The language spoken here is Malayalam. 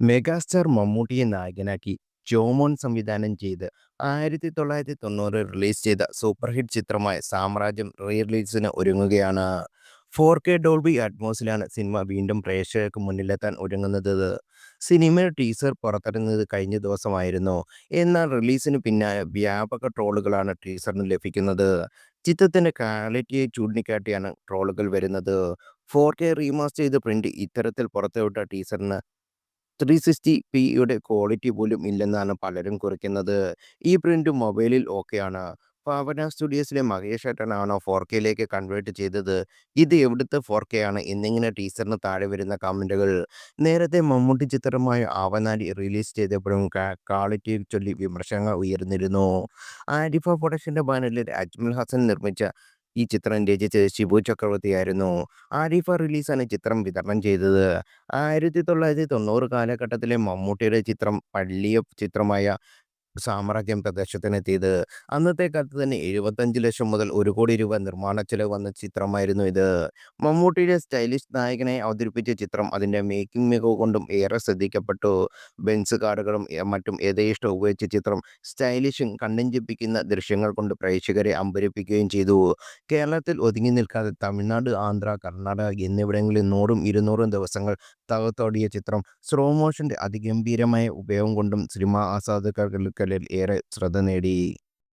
മെഗാസ്റ്റാർ മമ്മൂട്ടിയെ നായകനാക്കി ജോമോൻ സംവിധാനം ചെയ്ത് ആയിരത്തി തൊള്ളായിരത്തി തൊണ്ണൂറിൽ റിലീസ് ചെയ്ത സൂപ്പർ ഹിറ്റ് ചിത്രമായ സാമ്രാജ്യം റീ റിലീസിന് ഒരുങ്ങുകയാണ്. ഫോർ കെ ഡോൾബി അറ്റ്മോസിലാണ് സിനിമ വീണ്ടും പ്രേക്ഷകർക്ക് മുന്നിലെത്താൻ ഒരുങ്ങുന്നത്. സിനിമയുടെ ടീസർ പുറത്തിറങ്ങുന്നത് കഴിഞ്ഞ ദിവസമായിരുന്നു. എന്നാൽ റിലീസിന് പിന്നാലെ വ്യാപക ട്രോളുകളാണ് ടീസറിന് ലഭിക്കുന്നത്. ചിത്രത്തിന്റെ ക്വാളിറ്റിയെ ചൂണ്ടിക്കാട്ടിയാണ് ട്രോളുകൾ വരുന്നത്. ഫോർ കെ റീമാസ്റ്റർ ചെയ്ത പ്രിന്റ് ഇത്തരത്തിൽ പുറത്തുവിട്ട ടീസറിന് ത്രീ സിക്സ്റ്റി പിയുടെ ക്വാളിറ്റി പോലും ഇല്ലെന്നാണ് പലരും കുറിക്കുന്നത്. ഈ പ്രിന്റ് മൊബൈലിൽ ഓക്കെയാണ്. പാവന സ്റ്റുഡിയോസിലെ മഹേഷ് ഏട്ടനാണോ ഫോർ കെയിലേക്ക് കൺവേർട്ട് ചെയ്തത്? ഇത് എവിടുത്തെ ഫോർ കെ ആണ് എന്നിങ്ങനെ ടീസറിന് താഴെ വരുന്ന കമന്റുകൾ നേരത്തെ മമ്മൂട്ടി ചിത്രമായ ആവനാരി റിലീസ് ചെയ്തപ്പോഴും ക്വാളിറ്റി ചൊല്ലി വിമർശനങ്ങൾ ഉയർന്നിരുന്നു. ആരിഫ പ്രൊഡക്ഷന്റെ ബാനറിൽ അജ്മൽ ഹസൻ നിർമ്മിച്ച ഈ ചിത്രം രചിച്ചത് ശിബു ചക്രവർത്തിയായിരുന്നു. ആരിഫ റിലീസാണ് ചിത്രം വിതരണം ചെയ്തത്. ആയിരത്തി തൊള്ളായിരത്തി തൊണ്ണൂറ് കാലഘട്ടത്തിലെ മമ്മൂട്ടിയുടെ ചിത്രം പള്ളിയ ചിത്രമായ സാമ്രാജ്യം പ്രദർശനത്തിനെത്തിയത് അന്നത്തെ കാലത്ത് തന്നെ എഴുപത്തഞ്ച് ലക്ഷം മുതൽ ഒരു കോടി രൂപ നിർമ്മാണ ചെലവ് വന്ന ചിത്രമായിരുന്നു ഇത്. മമ്മൂട്ടിയുടെ സ്റ്റൈലിഷ് നായകനെ അവതരിപ്പിച്ച ചിത്രം അതിന്റെ മേക്കിംഗ് മികവ് കൊണ്ടും ഏറെ ശ്രദ്ധിക്കപ്പെട്ടു. ബെൻസ് കാർഡുകളും മറ്റും യഥേഷ്ടം ഉപയോഗിച്ച ചിത്രം സ്റ്റൈലിഷും കണ്ണഞ്ചിപ്പിക്കുന്ന ദൃശ്യങ്ങൾ കൊണ്ട് പ്രേക്ഷകരെ അമ്പരിപ്പിക്കുകയും ചെയ്തു. കേരളത്തിൽ ഒതുങ്ങി നിൽക്കാതെ തമിഴ്നാട് ആന്ധ്ര കർണാടക എന്നിവിടങ്ങളിൽ നൂറും ഇരുന്നൂറും ദിവസങ്ങൾ തകർത്തോടിയ ചിത്രം സ്ലോ മോഷന്റെ അതിഗംഭീരമായ ഉപയോഗം കൊണ്ടും സിനിമാ ആസ്വാദകർക്കിടയിൽ ഏറെ ശ്രദ്ധ നേടി